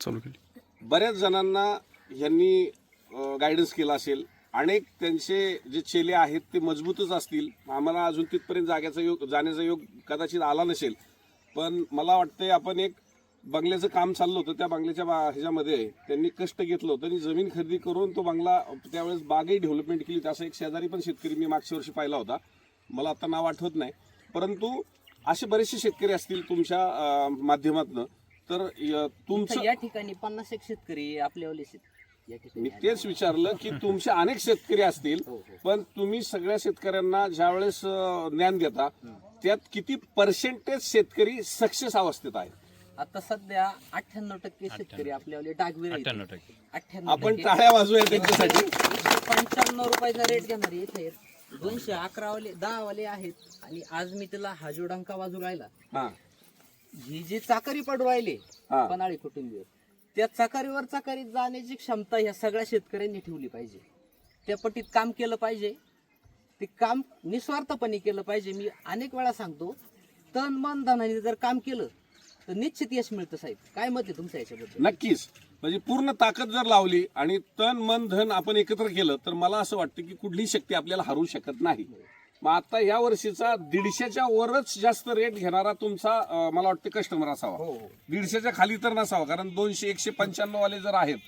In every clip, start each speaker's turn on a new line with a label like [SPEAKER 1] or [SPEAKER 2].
[SPEAKER 1] चालू केली
[SPEAKER 2] बऱ्याच जणांना यांनी गायडन्स केला असेल. अनेक त्यांचे जे चेले आहेत ते मजबूतच असतील. आम्हाला अजून तिथपर्यंत जाग्याचा योग जाण्याचा योग कदाचित आला नसेल. पण मला वाटतंय आपण एक बंगल्याचं काम चाललं होतं त्या बंगल्याच्या बा ह्याच्यामध्ये. त्यांनी कष्ट घेतलं होतं. आणि जमीन खरेदी करून तो बंगला त्यावेळेस बागही डेव्हलपमेंट केली त्याचा एक शेजारी पण शेतकरी मी मागच्या वर्षी पाहिला होता. मला आता नाव आठवत नाही. परंतु असे बरेचसे शेतकरी असतील तुमच्या माध्यमातून तर य- तुमचं
[SPEAKER 3] या ठिकाणी पन्नास एक शेतकरी आपल्यावाले शेत या
[SPEAKER 2] मी तेच विचारलं की तुमचे अनेक शेतकरी असतील
[SPEAKER 3] हो, हो.
[SPEAKER 2] पण तुम्ही सगळ्या शेतकऱ्यांना ज्यावेळेस अं, ज्ञान देता त्यात किती पर्सेंटेज शेतकरी सक्सेस अवस्थेत आहे
[SPEAKER 3] आता सध्या अठ्ठ्याण्णव टक्के शेतकरी आपल्यावाले डागवीर आहेत.
[SPEAKER 1] अठ्ठ्याण्णव टक्के
[SPEAKER 2] आपण. टाळ्या वाजूया त्यांच्यासाठी
[SPEAKER 3] पंच्याण्णव रुपयाचा रेट घेणार इथे आहेत. दोनशे अकरा वाले दहा वाले आहेत. आणि आज मी त्याला हा जो डंका वाजू राहिला.
[SPEAKER 2] हा.
[SPEAKER 3] ही जी चाकरी पडू राहिले
[SPEAKER 2] हा.
[SPEAKER 3] पनाळी कुटुंबीय त्या चाकारीवर चाकारीत जाण्याची क्षमता ह्या सगळ्या शेतकऱ्यांनी ठेवली पाहिजे. त्या पट्टीत काम केलं पाहिजे. ते काम निस्वार्थपणे केलं पाहिजे. मी अनेक वेळा सांगतो तन मन धनाने जर काम केलं तर निश्चित यश मिळतं साहेब. काय मत आहे तुमचं याच्याबद्दल?
[SPEAKER 2] नक्कीच. म्हणजे पूर्ण ताकद जर लावली आणि तन मन धन आपण एकत्र केलं तर मला असं वाटतं की कुठलीही शक्ती आपल्याला हरवू शकत नाही. मग आता या वर्षीचा दीडशेच्या वरच जास्त रेट घेणारा तुमचा अं, मला वाटतं कस्टमर असावा.
[SPEAKER 3] हो हो.
[SPEAKER 2] दीडशेच्या खाली तर नसावा कारण दोनशे एकशे पंच्याण्णव वाले जर आहेत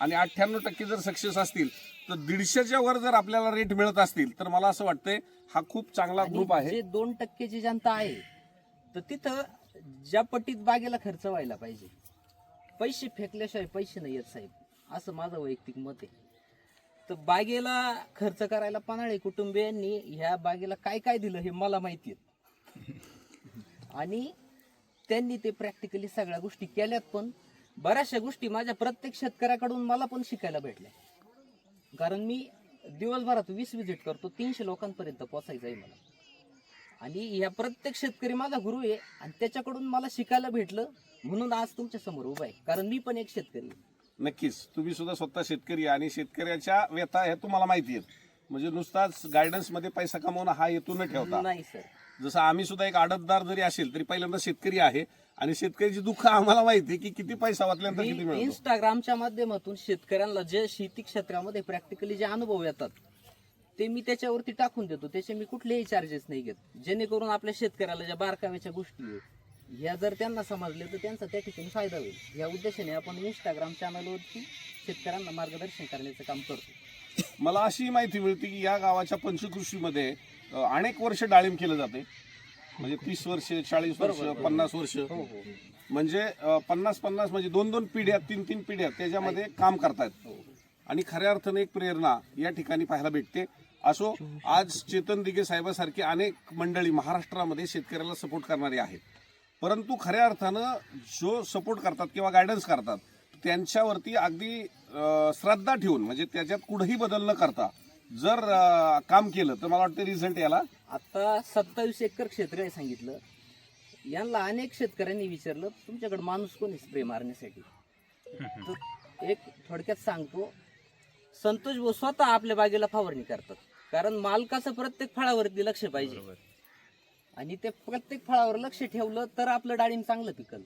[SPEAKER 2] आणि अठ्ठ्याण्णव टक्के जर सक्सेस असतील तर दीडशेच्या वर जर आपल्याला रेट मिळत असतील तर मला असं वाटतंय हा खूप चांगला ग्रुप आहे.
[SPEAKER 3] जे दोन टक्केची जनता आहे तर तिथं ज्या पट्टीत बागेला खर्च व्हायला पाहिजे. पैसे फेकल्याशिवाय पैसे नाही येत साहेब. असं माझं वैयक्तिक मत आहे. तर बागेला खर्च करायला पन्हाळे कुटुंबियांनी ह्या बागेला काय काय दिलं हे मला माहिती आहे. आणि त्यांनी ते प्रॅक्टिकली सगळ्या गोष्टी केल्यात पण बऱ्याचशा गोष्टी माझ्या प्रत्येक शेतकऱ्याकडून मला पण शिकायला भेटल्या. कारण मी दिवसभरात वीस विजिट करतो तीनशे लोकांपर्यंत पोचायचं आहे मला. आणि ह्या प्रत्येक शेतकरी माझा गुरु आहे आणि त्याच्याकडून मला शिकायला भेटलं म्हणून आज तुमच्यासमोर उभा आहे. कारण मी पण एक शेतकरी आहे.
[SPEAKER 2] नक्कीच. तुम्ही सुद्धा स्वतः शेतकरी आहे आणि शेतकऱ्याच्या व्यथा हे तुम्हाला माहिती आहेत. म्हणजे नुसताच गायडन्समध्ये पैसा कमवणं हा हेतू न ठेवता.
[SPEAKER 3] नाही सर
[SPEAKER 2] जसं आम्ही सुद्धा एक आडतदार जरी असेल तरी पहिल्यांदा शेतकरी आहे आणि शेतकऱ्याची दुःख आम्हाला माहिती आहे की किती पैसा वाचल्यानंतर किती मिळतो.
[SPEAKER 3] इंस्टाग्रामच्या माध्यमातून शेतकऱ्यांना जे शेती क्षेत्रामध्ये प्रॅक्टिकली जे अनुभव येतात ते मी त्याच्यावरती टाकून देतो. त्याचे मी कुठलेही चार्जेस नाही घेत. जेणेकरून आपल्या शेतकऱ्याला ज्या बारकाव्याच्या गोष्टी आहेत ह्या जर त्यांना समजल्या तर त्यांचा त्या ठिकाणी फायदा होईल. या उद्देशाने आपण इंस्टाग्राम चॅनलवरती शेतकऱ्यांना मार्गदर्शन करण्याचं काम करतो.
[SPEAKER 2] मला अशी माहिती मिळते की या गावाच्या पंचकृषीमध्ये अनेक वर्ष डाळिंब केलं जाते. म्हणजे तीस वर्ष चाळीस वर्ष. पन्नास वर्ष.
[SPEAKER 3] हो हो.
[SPEAKER 2] म्हणजे पन्नास पन्नास म्हणजे दोन दोन पिढ्या तीन तीन पिढ्या त्याच्यामध्ये काम करतायत.
[SPEAKER 3] हो.
[SPEAKER 2] आणि खऱ्या अर्थाने एक प्रेरणा या ठिकाणी पाहायला भेटते. असो आज चेतन दिघे साहेबासारखी अनेक मंडळी महाराष्ट्रामध्ये शेतकऱ्याला सपोर्ट करणारी आहेत. परंतु खऱ्या अर्थानं जो सपोर्ट करतात किंवा गायडन्स करतात त्यांच्यावरती अगदी श्रद्धा ठेवून म्हणजे त्याच्यात कुठेही बदल न करता जर अ, काम केलं तर मला वाटतं रिझल्ट याला.
[SPEAKER 3] आता सत्तावीस एकर क्षेत्र आहे सांगितलं. यांना अनेक शेतकऱ्यांनी विचारलं तुमच्याकडे माणूस कोणी स्प्रे मारण्यासाठी? तर एक थोडक्यात सांगतो संतोष भाऊ स्वतः आपल्या बागेला फवारणी करतात. कारण मालकाचं प्रत्येक फळावरती लक्ष पाहिजे. आणि ते प्रत्येक फळावर लक्ष ठेवलं तर आपलं डाळिंब चांगलं पिकल.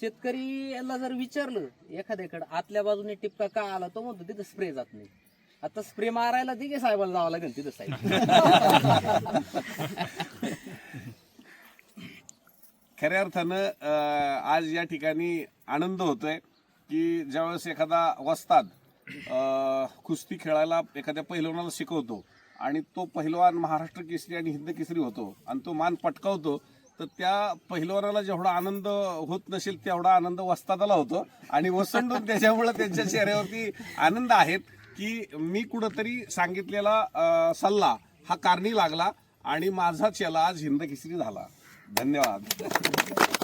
[SPEAKER 3] शेतकरी याला जर विचारलं एखाद्याकडे आतल्या बाजूने टिपका का आला तो म्हणतो तिथं स्प्रे जात नाही. आता स्प्रे मारायला दिघे साहेबाला जावं लागेल तिथं साहेब.
[SPEAKER 2] खऱ्या अर्थानं आज या ठिकाणी आनंद होतोय की ज्यावेळेस एखादा वस्ताद अं, कुस्ती खेळायला एखाद्या पहिलवानाला शिकवतो आणि तो पहिलवान महाराष्ट्र केसरी आणि हिंद केसरी होतो आणि तो मान पटकावतो तर त्या पहिलवानाला जेवढा आनंद होत नसेल तेवढा आनंद वस्तादाला होतो. आणि वसंडून त्याच्यामुळे त्यांच्या चेहऱ्यावरती आनंद आहेत की मी कुठंतरी सांगितलेला सल्ला हा कारणी लागला आणि माझा चेला आज हिंद केसरी झाला. धन्यवाद.